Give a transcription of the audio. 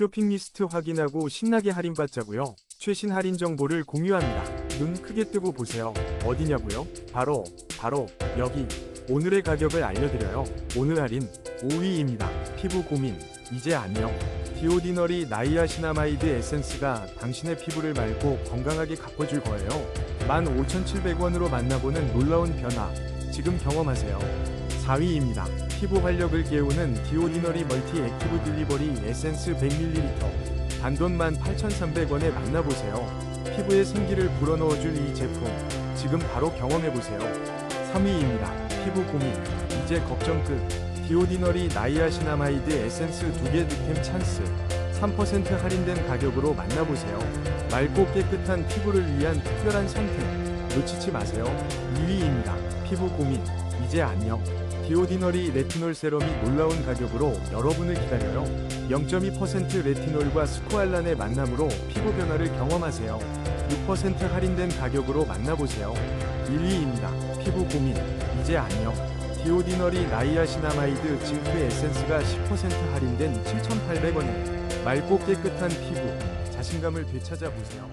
쇼핑 리스트 확인하고 신나게 할인받자고요. 최신 할인 정보를 공유합니다. 눈 크게 뜨고 보세요. 어디냐고요? 바로 바로 여기. 오늘의 가격을 알려드려요. 오늘 할인 5위입니다. 피부 고민 이제 안녕. 디오디너리 나이아시나마이드 에센스가 당신의 피부를 맑고 건강하게 가꿔줄 거예요. 15,700원으로 만나보는 놀라운 변화. 지금 경험하세요. 4위입니다. 피부 활력을 깨우는 디오디너리 멀티 액티브 딜리버리 에센스 100ml. 단돈 18,300원에 만나보세요. 피부에 생기를 불어넣어줄 이 제품. 지금 바로 경험해보세요. 3위입니다. 피부 고민. 이제 걱정 끝. 디오디너리 나이아시나마이드 에센스 2개 득템 찬스. 3% 할인된 가격으로 만나보세요. 맑고 깨끗한 피부를 위한 특별한 선택. 놓치지 마세요. 2위입니다. 피부 고민. 이제 안녕. 디오디너리 레티놀 세럼이 놀라운 가격으로 여러분을 기다려요. 0.2% 레티놀과 스코알란의 만남으로 피부 변화를 경험하세요. 6% 할인된 가격으로 만나보세요. 1위입니다. 피부 고민. 이제 안녕. 디오디너리 나이아시나마이드 징크 에센스가 10% 할인된 7,800원에 맑고 깨끗한 피부, 자신감을 되찾아 보세요.